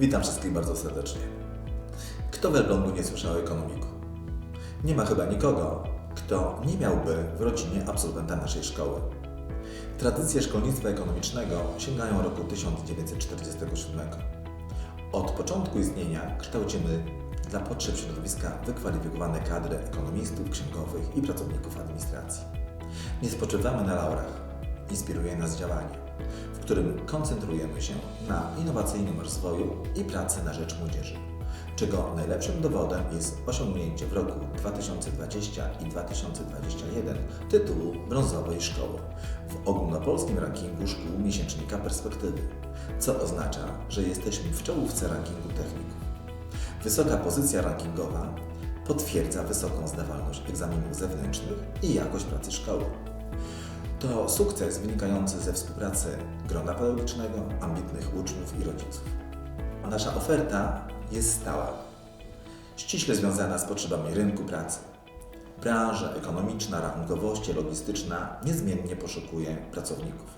Witam wszystkich bardzo serdecznie. Kto w Elblągu nie słyszał o ekonomiku? Nie ma chyba nikogo, kto nie miałby w rodzinie absolwenta naszej szkoły. Tradycje szkolnictwa ekonomicznego sięgają roku 1947. Od początku istnienia kształcimy dla potrzeb środowiska wykwalifikowane kadry ekonomistów, księgowych i pracowników administracji. Nie spoczywamy na laurach. Inspiruje nas działanie, którym koncentrujemy się na innowacyjnym rozwoju i pracy na rzecz młodzieży, czego najlepszym dowodem jest osiągnięcie w roku 2020 i 2021 tytułu brązowej szkoły w ogólnopolskim rankingu szkół miesięcznika Perspektywy, co oznacza, że jesteśmy w czołówce rankingu techników. Wysoka pozycja rankingowa potwierdza wysoką zdawalność egzaminów zewnętrznych i jakość pracy szkoły. To sukces wynikający ze współpracy grona pedagogicznego, ambitnych uczniów i rodziców. Nasza oferta jest stała, ściśle związana z potrzebami rynku pracy. Branża ekonomiczna, rachunkowości, logistyczna niezmiennie poszukuje pracowników.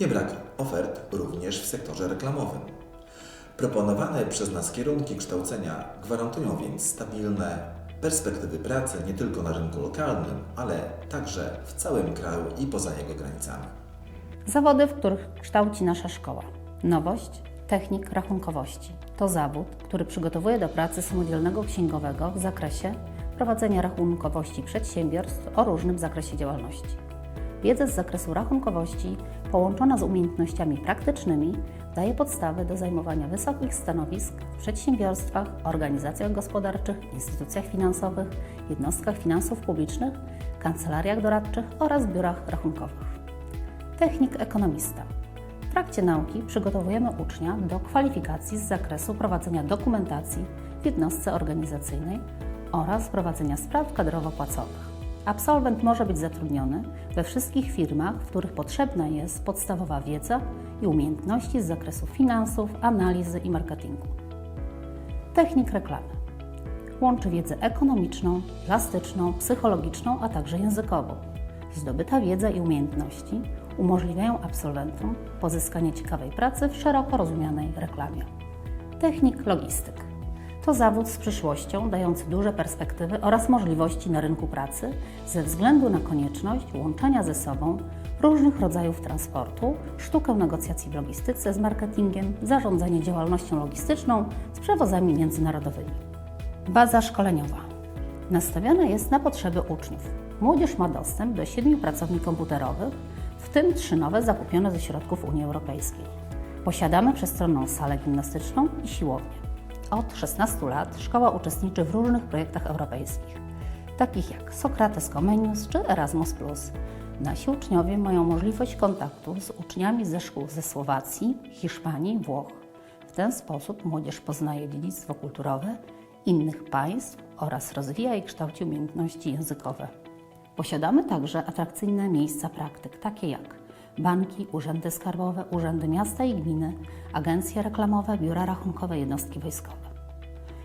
Nie brak ofert również w sektorze reklamowym. Proponowane przez nas kierunki kształcenia gwarantują więc stabilne perspektywy pracy nie tylko na rynku lokalnym, ale także w całym kraju i poza jego granicami. Zawody, w których kształci nasza szkoła. Nowość technik rachunkowości. To zawód, który przygotowuje do pracy samodzielnego księgowego w zakresie prowadzenia rachunkowości przedsiębiorstw o różnym zakresie działalności. Wiedza z zakresu rachunkowości połączona z umiejętnościami praktycznymi daje podstawy do zajmowania wysokich stanowisk w przedsiębiorstwach, organizacjach gospodarczych, instytucjach finansowych, jednostkach finansów publicznych, kancelariach doradczych oraz biurach rachunkowych. Technik ekonomista. W trakcie nauki przygotowujemy ucznia do kwalifikacji z zakresu prowadzenia dokumentacji w jednostce organizacyjnej oraz prowadzenia spraw kadrowo-płacowych. Absolwent może być zatrudniony we wszystkich firmach, w których potrzebna jest podstawowa wiedza i umiejętności z zakresu finansów, analizy i marketingu. Technik reklamy. Łączy wiedzę ekonomiczną, plastyczną, psychologiczną, a także językową. Zdobyta wiedza i umiejętności umożliwiają absolwentom pozyskanie ciekawej pracy w szeroko rozumianej reklamie. Technik logistyk. To zawód z przyszłością, dający duże perspektywy oraz możliwości na rynku pracy ze względu na konieczność łączenia ze sobą różnych rodzajów transportu, sztukę negocjacji w logistyce z marketingiem, zarządzanie działalnością logistyczną z przewozami międzynarodowymi. Baza szkoleniowa. Nastawiona jest na potrzeby uczniów. Młodzież ma dostęp do siedmiu pracowni komputerowych, w tym trzy nowe zakupione ze środków Unii Europejskiej. Posiadamy przestronną salę gimnastyczną i siłownię. Od 16 lat szkoła uczestniczy w różnych projektach europejskich, takich jak Sokrates Comenius czy Erasmus. Nasi uczniowie mają możliwość kontaktu z uczniami ze szkół ze Słowacji, Hiszpanii, Włoch. W ten sposób młodzież poznaje dziedzictwo kulturowe innych państw oraz rozwija i kształci umiejętności językowe. Posiadamy także atrakcyjne miejsca praktyk, takie jak banki, urzędy skarbowe, urzędy miasta i gminy, agencje reklamowe, biura rachunkowe, jednostki wojskowe.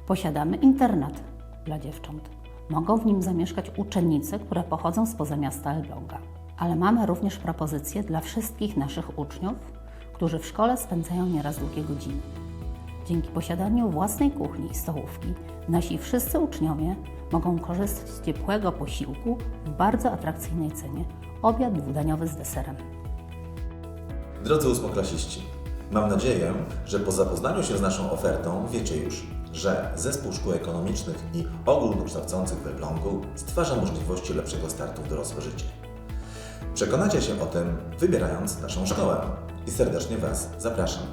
Posiadamy internat dla dziewcząt. Mogą w nim zamieszkać uczennice, które pochodzą spoza miasta Elbląga. Ale mamy również propozycje dla wszystkich naszych uczniów, którzy w szkole spędzają nieraz długie godziny. Dzięki posiadaniu własnej kuchni i stołówki nasi wszyscy uczniowie mogą korzystać z ciepłego posiłku w bardzo atrakcyjnej cenie obiad dwudaniowy z deserem. Drodzy ósmoklasiści, mam nadzieję, że po zapoznaniu się z naszą ofertą wiecie już, że Zespół Szkół Ekonomicznych i Ogólnokształcących w Elblągu stwarza możliwości lepszego startu w dorosłe życie. Przekonacie się o tym, wybierając naszą szkołę i serdecznie Was zapraszam.